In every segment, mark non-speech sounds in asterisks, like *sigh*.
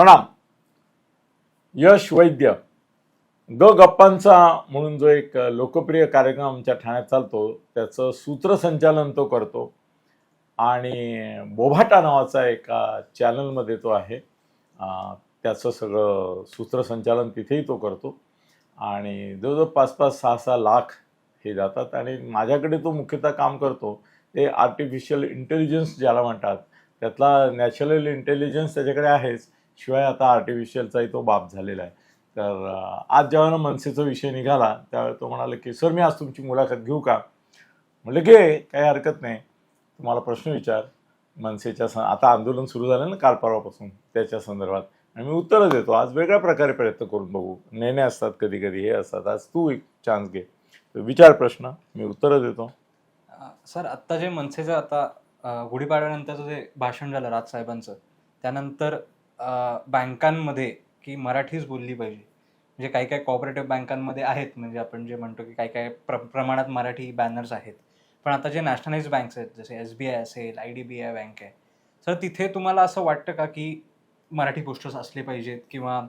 प्रणाम. यश वैद्य. ग गप्पांचा म्हणून जो एक लोकप्रिय कार्यक्रम आमच्या ठाण्यात चालतो त्याचं सूत्रसंचालन तो करतो. आणि बोभाटा नावाचा एका चॅनलमध्ये तो आहे. त्याचं सगळं सूत्रसंचालन तिथेही तो करतो. आणि जवळजवळ पाच पाच सहा सहा लाख हे जातात. आणि माझ्याकडे तो मुख्यतः काम करतो ते आर्टिफिशियल इंटेलिजन्स ज्याला म्हणतात. त्यातला नॅचरल इंटेलिजन्स त्याच्याकडे आहेच. शिवाय आता आर्टिफिशियलचाही तो बाप झालेला आहे. तर आज जेव्हा मनसेचा विषय निघाला त्यावेळी तो म्हणाला की सर मी आज तुमची मुलाखत घेऊ का? म्हटलं घे काही हरकत नाही. तुम्हाला प्रश्न विचार. मनसेच्या स आता आंदोलन सुरू झालं ना काल परवापासून त्याच्या संदर्भात. आणि मी उत्तरं देतो. आज वेगळ्या प्रकारे प्रयत्न करून बघू. नेणे असतात कधी कधी हे असतात. आज तू एक चान्स घे. विचार प्रश्न. मी उत्तरं देतो. सर आत्ता जे मनसेचं आता गुढीपाडव्यानंतरचं जे भाषण झालं राजसाहेबांचं त्यानंतर बँकांमध्ये की मराठीच बोलली पाहिजे. म्हणजे काही काही कॉपरेटिव्ह बँकांमध्ये आहेत. म्हणजे आपण जे म्हणतो की काही काही प्र प्रमाणात मराठी बॅनर्स आहेत. पण आता जे नॅशनलाइज बँक्स आहेत जसे एस बी आय असेल I D B I bank आहे. सर तिथे तुम्हाला असं वाटतं का की मराठी पोस्टर्स असले पाहिजेत? किंवा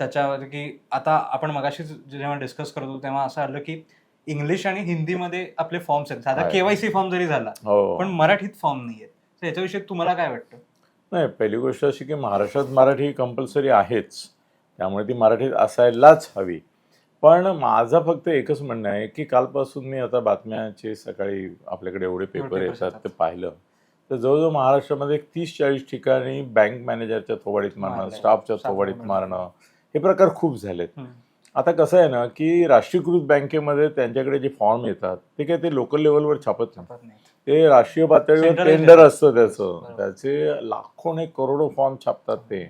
त्याच्यावर की आता आपण मगाशीच जेव्हा डिस्कस करत होतो तेव्हा असं आलं की इंग्लिश आणि हिंदीमध्ये आपले फॉर्म्स आहेत. साधा आहे. केवायसी फॉर्म जरी झाला हो. पण मराठीत फॉर्म नाही आहेत तर याच्याविषयी तुम्हाला काय वाटतं? नाही पहिली गोष्ट अशी की महाराष्ट्रात मराठी कंपल्सरी आहेच त्यामुळे ती मराठीत असायलाच हवी पण माझं फक्त एकच म्हणणं आहे की कालपासून मी आता बातम्याचे सकाळी आपल्याकडे एवढे पेपर येतात. ते पाहिलं तर जवळजवळ महाराष्ट्रामध्ये तीस चाळीस ठिकाणी बँक मॅनेजरच्या थोबाडीत मारणं. स्टाफच्या थोबाडीत मारणं हे प्रकार खूप झालेत. आता कसं आहे ना की राष्ट्रीयकृत बँकेमध्ये त्यांच्याकडे जे फॉर्म येतात ते काय ते लोकल लेवलवर छापत नाही. ते राष्ट्रीय पातळीवर टेंडर. असतं त्याचं. त्याचे लाखो नाही करोडो फॉर्म छापतात ते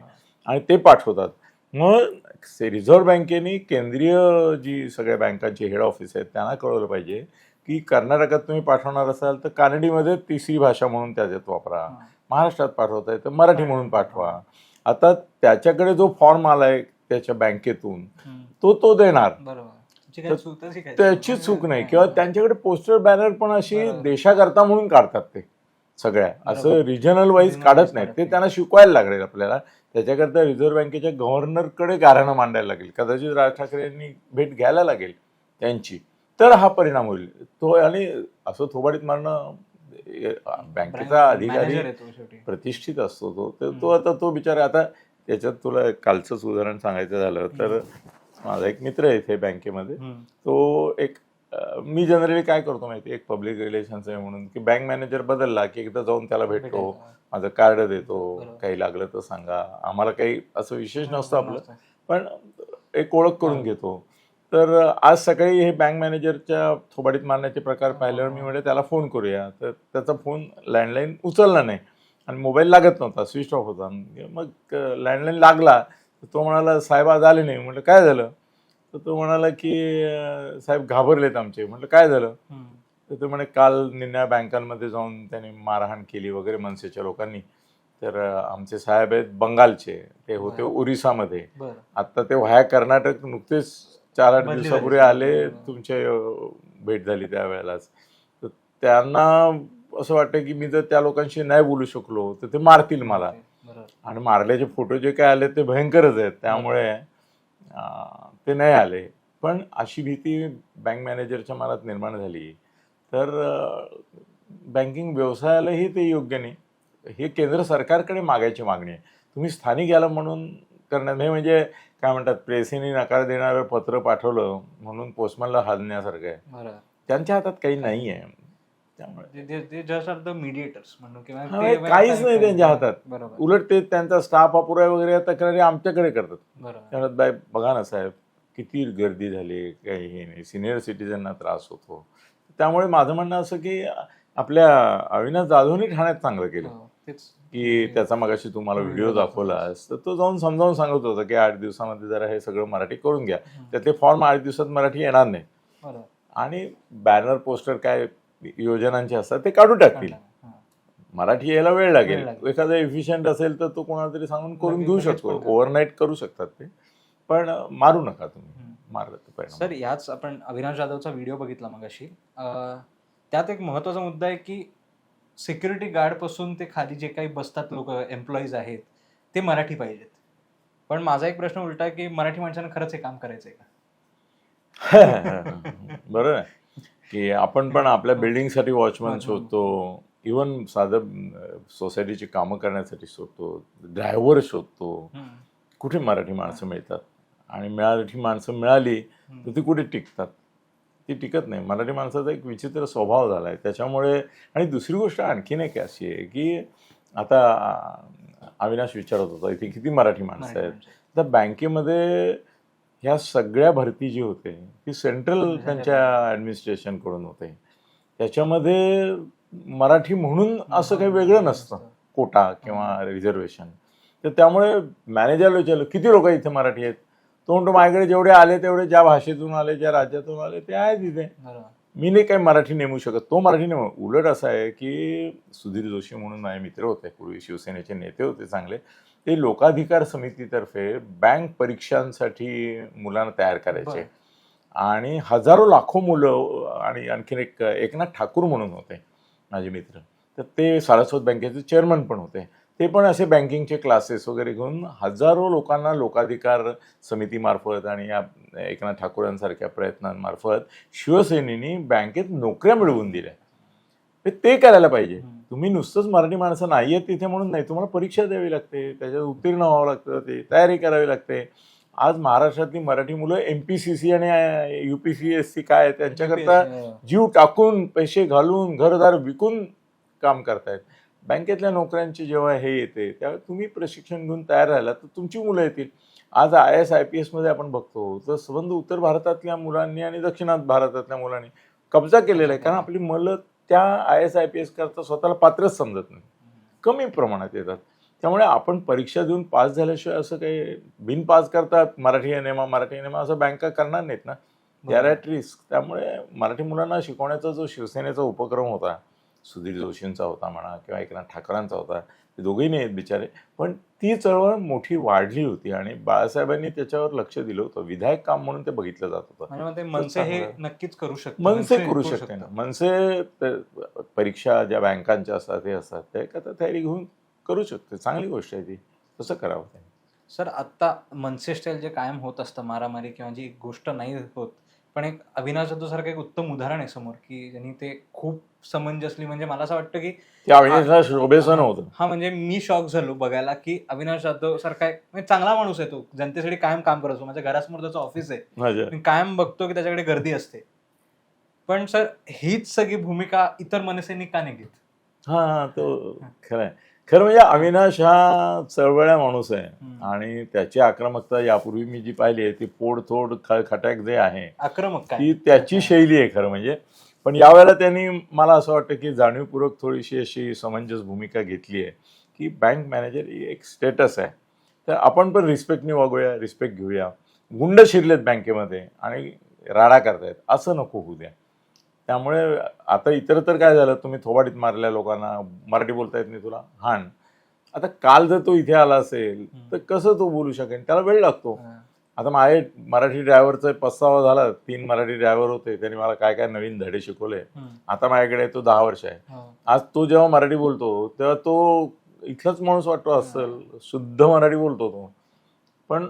आणि ते पाठवतात मग रिझर्व्ह बँकेने केंद्रीय जी सगळ्या बँकांची हेड ऑफिस आहेत त्यांना कळवलं पाहिजे की कर्नाटकात तुम्ही पाठवणार असाल तर कानडीमध्ये तिसरी भाषा म्हणून त्याच्यात वापरा. महाराष्ट्रात पाठवताय तर मराठी म्हणून पाठवा आता त्याच्याकडे जो फॉर्म आलाय त्याच्या बँकेतून. तो तो देणार बरोबर त्याची चूक- नाही. किंवा त्यांच्याकडे पोस्टर बॅनर पण अशी. देशाकरता म्हणून काढतात ते सगळ्या. असं. रिजनल वाईज काढत नाहीत. ते. त्यांना शिकवायला लागेल आपल्याला. त्याच्याकरता रिझर्व्ह बँकेच्या गव्हर्नरकडे गाऱ्हाणं मांडायला लागेल. कदाचित राज ठाकरे यांनी भेट घ्यायला लागेल त्यांची. तर हा परिणाम होईल. तो आणि असं थोबाडीत मारणं बँकेचा अधिकारी. प्रतिष्ठित असतो तो. तर तो. आता तो बिचारा आता त्याच्यात तुला कालचंच उदाहरण सांगायचं झालं तर माझा एक मित्र आहे इथे बँकेमध्ये. तो एक मी जनरली काय करतो माहिती एक पब्लिक रिलेशन्स आहे म्हणून की बँक मॅनेजर बदलला की एकदा जाऊन त्याला भेटतो. माझं कार्ड देतो. काही लागलं तर सांगा आम्हाला काही असं विशेष नसतं आपलं. पण एक ओळख करून. घेतो तर आज सकाळी हे बँक मॅनेजरच्या थोबाडीत मारण्याचे प्रकार पाहिल्यावर मी म्हटलं त्याला फोन करूया तर त्याचा फोन लँडलाईन उचलला नाही आणि मोबाईल लागत नव्हता स्विच ऑफ होता मग लँडलाईन लागला तर तो म्हणाला साहेब आज आले नाही. म्हटलं काय झालं? तर तो म्हणाला की साहेब घाबरलेत आमचे. म्हटलं काय झालं. तर ते म्हणे काल निन्या बँकांमध्ये जाऊन त्यांनी मारहाण केली वगैरे मनसेच्या लोकांनी. तर आमचे साहेब आहेत बंगालचे. ते होते. ओरिसामध्ये. आता ते व्हाया कर्नाटक नुकतेच चार आठ दिवसापूर्वी. आले. तुमचे भेट झाली त्यावेळेलाच. तर त्यांना असं वाटतं की मी जर त्या लोकांशी नाही बोलू शकलो तर ते मारतील मला. आणि मारल्याचे फोटो जे काय आले ते भयंकरच आहेत. त्यामुळे ते नाही आले. पण अशी भीती बँक मॅनेजरच्या मनात निर्माण झाली. तर बँकिंग व्यवसायालाही ते योग्य नाही. हे केंद्र सरकारकडे मागायची मागणी आहे. तुम्ही स्थानिक याला म्हणून करण्यात नाही म्हणजे काय म्हणतात प्रेसीने नकार देणारं पत्र पाठवलं म्हणून पोस्टमॅनला हालण्यासारखं आहे. त्यांच्या हातात काही नाही आहे. त्यामुळे. जस्ट आर द मिडिएटर्स म्हणून किंवा हा, ते- काहीच नाही त्यांच्या हातात. बरोबर. उलट ते त्यांचा स्टाफ अपुरा वगैरे तक्रारी आमच्याकडे करतात. बरोबर. त्यामुळे बाय बघा ना साहेब किती गर्दी झाली काही हे नाही. सिनियर सिटीजनना त्रास होतो. त्यामुळे माझं म्हणणं असं की आपल्या अविनाश जाधवनी ठाण्यात चांगलं केलं. हो, की त्याचा मगाशी तुम्हाला व्हिडिओ व्हिडिओ दाखवलास तर तो जाऊन समजावून सांगत होता की आठ दिवसामध्ये जरा हे सगळं मराठी करून घ्या. त्यातले फॉर्म आठ दिवसात मराठी येणार नाही. आणि बॅनर पोस्टर काय योजनांचे असतात ते काढून टाकतील. मराठी यायला वेळ लागेल. एखादा एफिशियंट असेल तर तो कोणाला तरी सांगून करून घेऊ शकतो. ओव्हरनाईट करू शकतात ते. पण मारू नका तुम्ही. मारलं सर याच आपण अविनाश जाधवचा व्हिडिओ बघितला मगाशी. अं, त्यात एक महत्त्वाचा मुद्दा आहे की सिक्युरिटी गार्डपासून ते खाली जे काही बसतात लोक एम्प्लॉईज आहेत ते मराठी पाहिजेत. पण माझा एक प्रश्न उलटा की मराठी माणसानं खरंच हे काम करायचंय का? *laughs* बरोबर आहे. की आपण पण आपल्या बिल्डिंगसाठी वॉचमन. शोधतो इवन साधं सोसायटीची कामं करण्यासाठी शोधतो ड्रायव्हर शोधतो. कुठे मराठी माणसं मिळतात? आणि मराठी माणसं मिळाली तर ती कुठे टिकतात? ती टिकत नाही. मराठी माणसाचा एक विचित्र स्वभाव झाला आहे त्याच्यामुळे आणि दुसरी गोष्ट आणखीन एक अशी आहे की आता अविनाश विचारत होता इथे किती मराठी माणसं आहेत. तर बँकेमध्ये ह्या सगळ्या भरती जी होते ती सेंट्रल त्यांच्या ॲडमिनिस्ट्रेशनकडून होते. त्याच्यामध्ये मराठी म्हणून असं काही वेगळं नसतं कोटा किंवा रिझर्वेशन तर त्यामुळे मॅनेजरला विचारलं किती लोक इथे मराठी आहेत? तो म्हणतो माझ्याकडे जेवढे आले तेवढे ज्या भाषेतून आले ज्या राज्यातून आले ते आहेत इथे. बरोबर. मी नाही काही मराठी नेमू शकत. तो मराठी नेमू उलट असं आहे की सुधीर जोशी म्हणून माझे मित्र होते. पूर्वी शिवसेनेचे नेते होते चांगले. ते लोकाधिकार समितीतर्फे बँक परीक्षांसाठी मुलांना तयार करायचे. आणि हजारो लाखो मुलं आणि आणखीन एक एकनाथ ठाकूर म्हणून होते माझे मित्र. तर ते सारस्वत बँकेचे चेअरमन पण होते. ते पण असे बँकिंगचे क्लासेस वगैरे घेऊन हजारो लोकांना लोकाधिकार समितीमार्फत आणि या एकनाथ ठाकूरांसारख्या प्रयत्नांमार्फत शिवसेनेनी बँकेत नोकऱ्या मिळवून दिल्या. ते- करायला पाहिजे. तुम्ही नुसतंच मराठी माणसं नाही आहेत तिथे म्हणून नाही तुम्हाला परीक्षा द्यावी लागते त्याच्यात उत्तीर्ण व्हावं लागतं ते तयारी करावी लागते. आज महाराष्ट्रातली मराठी मुलं एम पी सी सी आणि यू पी सी एस सी काय त्यांच्याकरता हो. जीव टाकून पैसे घालून घरदार विकून काम करतायत. बँकेतल्या नोकऱ्यांची जेव्हा हे येते त्यावेळी तुम्ही प्रशिक्षण घेऊन तयार राहिला तर तुमची मुलं येतील. आज आय एस आय पी एसमध्ये आपण बघतो तर संबंध उत्तर भारतातल्या मुलांनी आणि दक्षिणात भारतातल्या मुलांनी कब्जा केलेला आहे कारण आपली मुलं त्या I S I P S करता स्वतःला पात्रच समजत नाही. कमी प्रमाणात येतात. त्यामुळे आपण परीक्षा देऊन पास झाल्याशिवाय असं काही बिन पास करतात मराठी एनेमा मराठी एनेमा असं बँका करणार नाहीत ना? दे ॲट रिस्क त्यामुळे मराठी मुलांना शिकवण्याचा जो शिवसेनेचा उपक्रम होता सुधीर जोशींचा होता म्हणा किंवा एकनाथ ठाकरांचा होता दोघेही नाही आहेत बिचारे. पण ती चळवळ मोठी वाढली होती आणि बाळासाहेबांनी त्याच्यावर लक्ष दिलं होतं. विधायक काम म्हणून ते बघितलं जात होतं. मनसे हे. नक्कीच करू शकते मनसे करू शकते. ना मनसे त- परीक्षा ज्या बँकांच्या असतात हे असतात त्या एखादा तयारी घेऊन करू शकते चांगली गोष्ट आहे ती. तसं करावं सर आत्ता मनसे स्टाईल जे कायम होत असतं मारामारी किंवा जी गोष्ट नाही होत पण एक अविनाश जाधव सारखं एक उत्तम उदाहरण आहे समोर की ज्यांनी ते खूप समंजसली म्हणजे मला असं वाटतं की शोभेसन होतं हा म्हणजे मी शॉक झालो बघायला की अविनाश जाधव सारखा एक म्हणजे चांगला माणूस आहे तो जनतेसाठी कायम काम करत असतो. माझ्या घरासमोर त्याचं ऑफिस आहे. मी कायम बघतो की त्याच्याकडे गर्दी असते. पण सर हीच सगळी भूमिका इतर मनसेंनी का नाही घेत हा हा तो खरं आहे खरं म्हणजे अविनाश हा चळवळ्या माणूस आहे. आणि त्याची आक्रमकता यापूर्वी मी जी पाहिली आहे ती पोडथोड खटाक जे आहे आक्रमक काय? ती त्याची शैली आहे खरं म्हणजे. पण यावेळेला त्यांनी मला असं वाटतं की जाणीवपूर्वक थोडीशी अशी समंजस भूमिका घेतली आहे की बँक मॅनेजर ही एक स्टेटस आहे. तर आपण पण रिस्पेक्टने वागूया रिस्पेक्ट घेऊया. गुंड शिरलेत बँकेमध्ये आणि राडा करतायत. असं नको होऊ द्या. त्यामुळे आता इतर तर काय झालं? तुम्ही थोबाडीत मारल्या लोकांना. मराठी बोलता येत नाही तुला. हाण आता काल जर तो इथे आला असेल तर कसं तो बोलू शकेल त्याला वेळ लागतो. आता माझे मराठी ड्रायव्हरचा पस्तावा झाला. तीन मराठी ड्रायव्हर होते. त्यांनी मला काय काय नवीन धडे शिकवले. आता माझ्याकडे तो दहा वर्ष आहे. हो. आज तो जेव्हा मराठी बोलतो तेव्हा तो इथलाच माणूस वाटतो असेल शुद्ध मराठी बोलतो तो. पण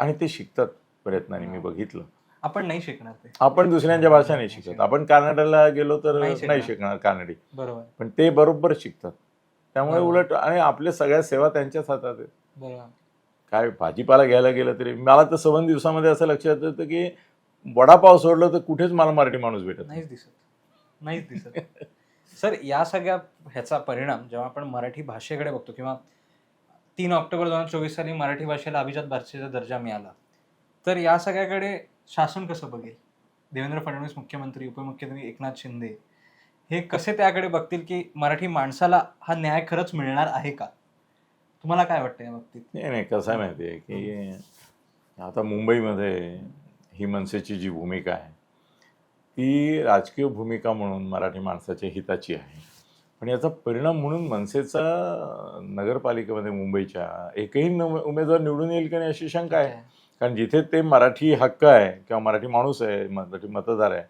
आणि ते शिकतात. प्रयत्नाने मी बघितलं. आपण नाही शिकणार ते. आपण दुसऱ्यांच्या भाषा नाही शिकत. आपण कानड्याला गेलो तर नाही शिकणार. नाही शिकणार. कानडी. बरोबर. पण ते बरोबर शिकतात. त्यामुळे बरोबर. उलट आणि आपल्या सगळ्या सेवा त्यांच्याच हातात आहेत. बरोबर. काय भाजीपाला घ्यायला गेलं तरी मला तर सवन दिवसामध्ये असं लक्षात येतं की वडापाव सोडलं तर कुठेच मला मराठी माणूस भेटत नाही. नाहीच दिसत. नाहीच दिसत. सर या सगळ्या ह्याचा परिणाम जेव्हा आपण मराठी भाषेकडे बघतो किंवा तीन ऑक्टोबर दोन हजार चोवीस साली मराठी भाषेला अभिजात भाषेचा दर्जा मिळाला तर या सगळ्याकडे शासन कसं बघेल? देवेंद्र फडणवीस मुख्यमंत्री उपमुख्यमंत्री एकनाथ शिंदे हे कसे त्याकडे बघतील की मराठी माणसाला हा न्याय खरंच मिळणार आहे का? तुम्हाला काय वाटतं या बाबतीत? नाही नाही कसं आहे माहिती आहे की आता मुंबईमध्ये ही मनसेची जी भूमिका आहे ती राजकीय भूमिका म्हणून मराठी माणसाच्या हिताची आहे. पण याचा परिणाम म्हणून मनसेचा नगरपालिकेमध्ये मुंबईच्या एकही उमेदवार निवडून येईल की नाही अशी शंका आहे. कारण जिथे ते मराठी हक्क आहे किंवा मराठी माणूस आहे मराठी मतदार आहे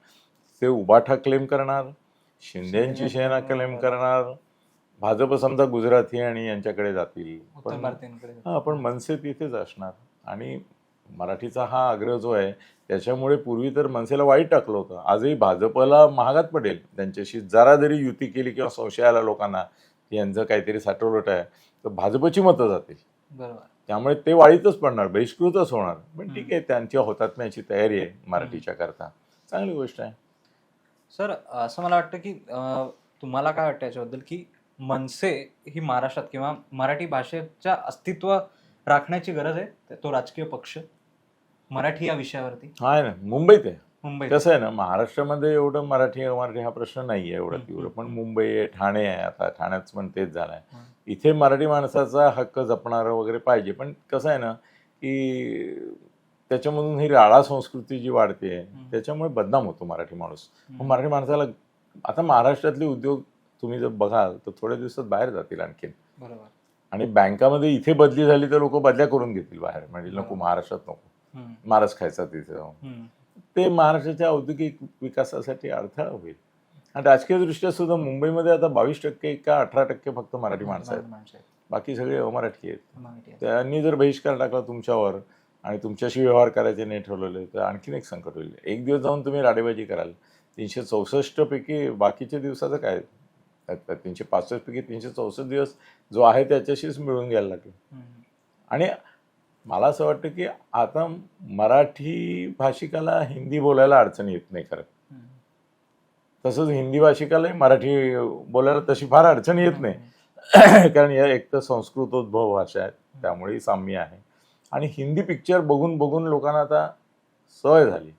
ते उबाठा क्लेम करणार शिंदेची सेना क्लेम करणार भाजप समजा गुजराती आणि यांच्याकडे जातील. पण हा पण मनसे तिथेच असणार. आणि मराठीचा हा आग्रह जो आहे त्याच्यामुळे पूर्वी तर मनसेला वाईट टाकलं होतं. आजही भाजपला महागात पडेल. त्यांच्याशी जरा जरी युती केली किंवा संशय आला लोकांना की यांचं काहीतरी साठवलट आहे तर भाजपची मतं जातील. बरोबर. त्यामुळे ते वाईतच पडणार बहिष्कृतच होणार. पण ठीक आहे त्यांच्या होतात्म्याची तयारी आहे मराठीच्या करता. चांगली गोष्ट आहे. सर असं मला वाटतं की अं, तुम्हाला काय वाटतं याच्याबद्दल की मनसे ही महाराष्ट्रात किंवा मराठी भाषेच्या अस्तित्व राखण्याची गरज आहे? तो राजकीय पक्ष मराठी या विषयावरती? हा आहे ना मुंबईत आहे. मुंबईत कसं आहे ना महाराष्ट्रामध्ये एवढं मराठी मराठी हा प्रश्न नाही आहे एवढा तीव्र. पण मुंबई आहे ठाणे आहे आता ठाण्यात पण तेच झालंय हम्म. इथे मराठी माणसाचा हक्क जपणारं वगैरे पाहिजे पण कसं आहे ना की त्याच्यामधून ही राळा संस्कृती जी वाढते. त्याच्यामुळे बदनाम होतो मराठी माणूस. मराठी माणसाला आता महाराष्ट्रातले उद्योग तुम्ही जर बघाल तर थोड्या दिवसात बाहेर जातील आणखीन बरोबर आणि बँकामध्ये इथे बदली झाली तर लोक बदल्या करून घेतील बाहेर म्हणजे नको. महाराष्ट्रात नको. मारच खायचा तिथे जाऊन. ते महाराष्ट्राच्या औद्योगिक विकासासाठी अडथळा होईल. आणि राजकीय दृष्ट्या सुद्धा मुंबईमध्ये आता बावीस टक्के का अठरा टक्के फक्त मराठी माणसं आहेत. बाकी सगळे अमराठी आहेत. त्यांनी जर बहिष्कार टाकला तुमच्यावर आणि तुमच्याशी व्यवहार करायचे नाही ठरवले तर आणखीन एक संकट होईल. एक दिवस जाऊन तुम्ही राडेबाजी कराल. तीनशे चौसष्ट पैकी बाकीच्या दिवसाचं काय? तीनशे पासष्ट पैकी तीनशे चौसष्ट दिवस जो आहे त्याच्याशीच मिळून घ्यायला लागेल. आणि मला असं वाटतं की आता मराठी भाषिकाला हिंदी बोलायला अडचण येत नाही खरं. तसंच हिंदी भाषिकालाही मराठी बोलायला तशी फार अडचण येत नाही कारण या एक तर संस्कृतोद्भव भाषा आहेत त्यामुळेही साम्य आहे आणि हिंदी पिक्चर बघून बघून लोकांना आता सवय झाली.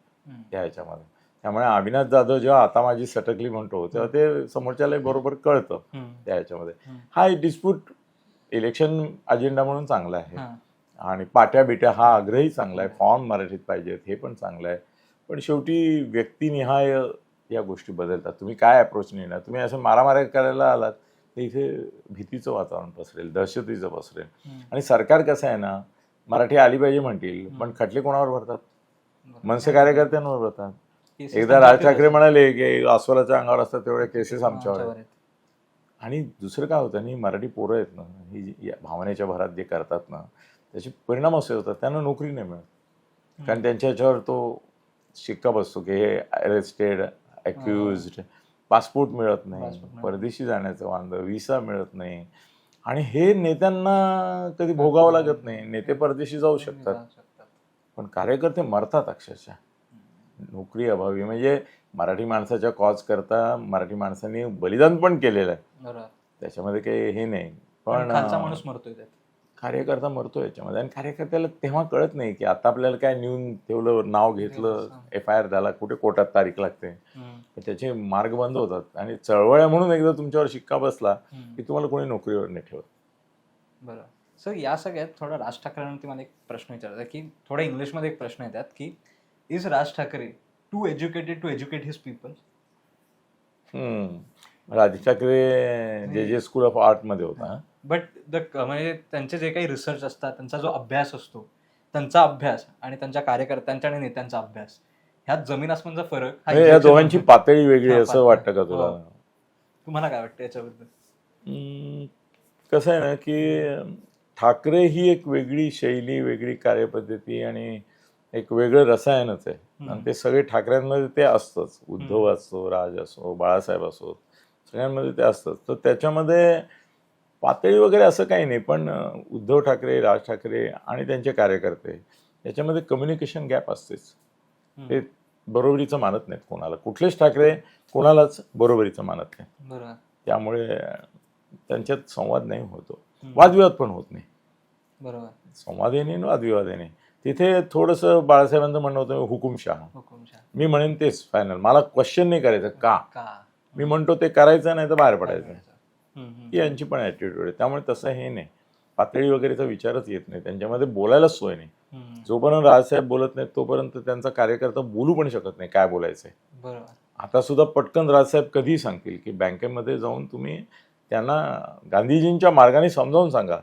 त्या ह्याच्यामध्ये त्यामुळे अविनाश जाधव जेव्हा आता माझी सटकली म्हणतो तेव्हा ते समोरच्याला बरोबर कळतं. त्या ह्याच्यामध्ये. हा डिस्प्यूट इलेक्शन अजेंडा म्हणून चांगला आहे. आणि पाट्या बिट्या हा आग्रही चांगला आहे फॉर्म मराठीत पाहिजेत हे पण चांगलं आहे पण शेवटी व्यक्तिनिहाय या गोष्टी बदलतात. तुम्ही काय अप्रोच नेणार? तुम्ही असं मारामाऱ्या करायला आलात तर इथे भीतीचं वातावरण पसरेल दहशतीचं पसरेल. आणि सरकार कसं आहे ना मराठी आली पाहिजे म्हणतील पण. खटले कोणावर भरतात. मनसे कार्यकर्त्यांवर भरतात. एकदा राज ठाकरे म्हणाले की अस्वलाच्या अंगावर असतात तेवढ्या केसेस आमच्यावर आहेत. आणि दुसरं काय होतं आणि मराठी पोरं आहेत ना ही भावनेच्या भरात जे करतात ना त्याचे परिणाम असे होतात त्यांना नोकरी नाही मिळत. कारण त्यांच्या ह्याच्यावर तो शिक्का बसतो की हे अरेस्टेड अक्युज पासपोर्ट मिळत नाही. परदेशी जाण्याचं वांद विसा मिळत नाही. आणि हे नेत्यांना कधी भोगावं लागत नाही. नेते परदेशी जाऊ शकतात. पण कार्यकर्ते मरतात अक्षरशः. नोकरी अभावी. म्हणजे मराठी माणसाच्या कॉज करता मराठी माणसांनी बलिदान पण केलेलं आहे. त्याच्यामध्ये काही हे नाही. पण माणूस मरतोय कार्यकर्ता मरतो याच्यामध्ये. आणि कार्यकर्त्याला तेव्हा कळत नाही की आता आपल्याला काय नेऊन ठेवलं नाव घेतलं. एफ आय आर झाला कुठे कोर्टात तारीख लागते. त्याचे मार्ग बंद होतात. आणि चळवळ्या म्हणून एकदा तुमच्यावर शिक्का बसला. की तुम्हाला कोणी नोकरीवर नाही ठेवत. बरं. सर या सगळ्यात थोडा राज ठाकरेंवरती मला एक प्रश्न विचारायचा आहे की थोडा इंग्लिशमध्ये एक प्रश्न येतात की is Raj Thackeray too educated to educate his people. Raj Thackeray जे जे स्कूल ऑफ आर्टमध्ये होता बट द म्हणजे त्यांचे जे काही रिसर्च असतात त्यांचा जो अभ्यास असतो त्यांचा अभ्यास आणि त्यांच्या कार्यकर्त्यांचा आणि नेत्यांचा अभ्यास ह्यात जमीन आसमानचा फरक या दोघांची पातळी वेगळी असं. वाटतं का तुला? हो. तुम्हाला काय वाटतं याच्याबद्दल? कसं आहे ना की ठाकरे ही एक वेगळी शैली वेगळी कार्यपद्धती आणि एक वेगळं रसायनच आहे. आणि ते सगळे ठाकऱ्यांमध्ये ते असतंच. उद्धव असो राज असो बाळासाहेब असो सगळ्यांमध्ये ते असतंच. तर त्याच्यामध्ये पातळी वगैरे असं काही नाही पण उद्धव ठाकरे राज ठाकरे आणि त्यांचे कार्यकर्ते याच्यामध्ये कम्युनिकेशन गॅप असतेच. ते बरोबरीचं मानत नाहीत कोणाला. कुठलेच ठाकरे कोणालाच बरोबरीचं मानत नाही त्यामुळे त्यांच्यात संवाद नाही होतो. वादविवाद पण होत नाही. बरोबर. संवादही नाही आणि वादविवादही नाही तिथे थोडंसं बाळासाहेबांचं म्हणणं होतं हुकुमशहा हुकुमशाह मी म्हणेन तेच फायनल मला क्वेश्चन नाही करायचं का? मी म्हणतो ते करायचं नाही तर बाहेर पडायचं. यांची पण ॲटिट्यूड आहे त्यामुळे तसं हे नाही. पातळी वगैरेचा विचारच येत नाही. त्यांच्यामध्ये बोलायलाच सोय नाही. जोपर्यंत राजसाहेब बोलत नाहीत तोपर्यंत त्यांचा कार्यकर्ता बोलू पण शकत नाही काय बोलायचं आहे बरोबर. आता सुद्धा पटकन राजसाहेब कधी सांगतील की बँकेमध्ये जाऊन तुम्ही त्यांना गांधीजींच्या मार्गाने समजावून सांगा.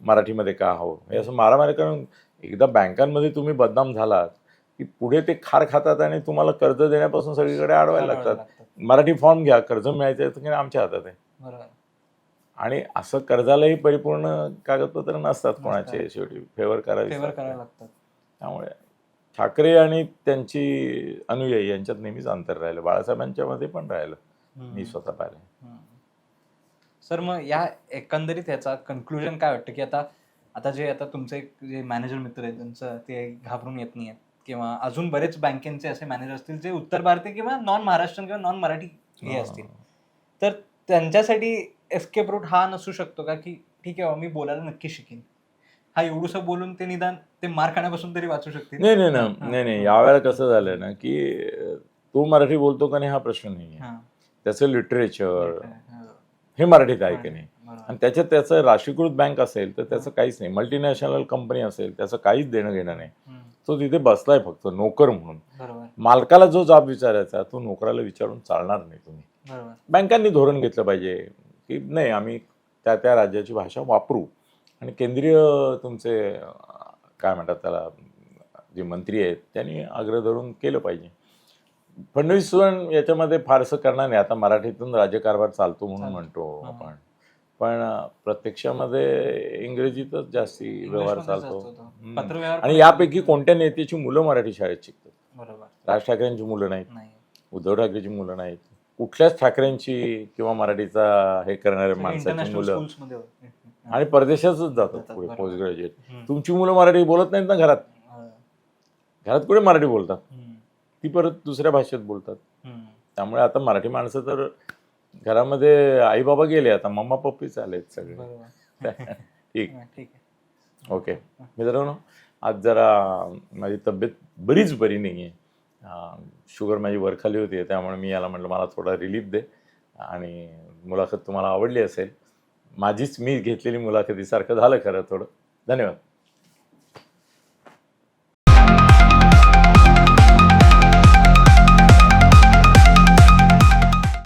मराठीमध्ये का हवं हे असं मारामारी करून एकदा बँकांमध्ये तुम्ही बदनाम झालात की पुढे ते खार खातात आणि तुम्हाला कर्ज देण्यापासून सगळीकडे अडवायला लागतात. मराठी फॉर्म घ्या. कर्ज मिळायचं की आमच्या हातात आहे. आणि असं कर्जालाही परिपूर्ण कागदपत्र नसतात कोणाचे. शेवटी. फेवर करावी फेवर करायला लागतात. त्यामुळे ठाकरे आणि त्यांची अनुयायी यांच्यात नेहमीच अंतर राहिलं. बाळासाहेबांच्या मध्ये पण राहिलं. मी स्वतः पाहिलं. सर मग या एकंदरीत याचा कन्क्लुजन काय वाटतं? की आता आता जे आता तुमचे जे मॅनेजर मित्र आहेत त्यांचं ते घाबरून येत नाही किंवा अजून बरेच बँकेचे असे मॅनेजर असतील जे उत्तर भारतीय किंवा नॉन महाराष्ट्रीयन किंवा नॉन मराठी हे. असतील. तर त्यांच्यासाठी एस्केप रूट हा नसू शकतो का? की ठीक आहे मी बोलायला नक्की शिकेन. हा एवढंसं बोलून ते निदान ते मार खाण्यापासून तरी वाचू शकतील. नाही नाही ना. नाही नाही. यावेळेला कसं झालं ना की तो मराठी बोलतो का नाही हा प्रश्न नाही आहे हा. त्याचं लिटरेचर हा. मराठीत आहे की नाही. आणि त्याच्यात त्याचं राष्ट्रीयकृत बँक असेल तर त्याचं काहीच नाही. मल्टीनॅशनल कंपनी असेल त्याचं काहीच देणं घेणं नाही. तो तिथे बसलाय फक्त नोकर म्हणून. मालकाला जो जाब विचारायचा तो नोकराला विचारून चालणार नाही तुम्ही. बँकांनी धोरण घेतलं पाहिजे. की नाही आम्ही त्या त्या राज्याची भाषा वापरू. आणि केंद्रीय तुमचे काय म्हणतात त्याला जे मंत्री आहेत त्यांनी आग्रह धरून केलं पाहिजे. फडणवीस सुद्धा याच्यामध्ये फारसं करणार नाही. आता मराठीतून राज्यकारभार चालतो म्हणून. म्हणतो. आपण. पण प्रत्यक्षामध्ये इंग्रजीतच जास्ती व्यवहार चालतो. आणि यापैकी कोणत्या नेत्याची मुलं मराठी शाळेत शिकतात? राज ठाकरेंची मुलं नाहीत. नाही उद्धव ठाकरेची मुलं नाहीत. कुठल्याच ठाकरेंची किंवा मराठीचा हे करणाऱ्या माणसाची मुलं. आणि परदेशातच जातात पुढे. Post graduate. तुमची मुलं मराठी बोलत नाहीत ना घरात. घरात कुठे मराठी बोलतात. ती परत दुसऱ्या भाषेत बोलतात. त्यामुळे आता मराठी माणसं तर घरामध्ये आई बाबा गेले आता मम्मा पप्पीच आलेत सगळे *laughs* ठीक ओके मित्रांनो आज जरा माझी तब्येत बरीच बरी नाही आहे शुगर माझी वरखाली होती त्यामुळे मी याला म्हटलं मला थोडा रिलीफ दे आणि मुलाखत तुम्हाला आवडली असेल. माझीच मी घेतलेली मुलाखतीसारखं झालं खरं थोडं. धन्यवाद.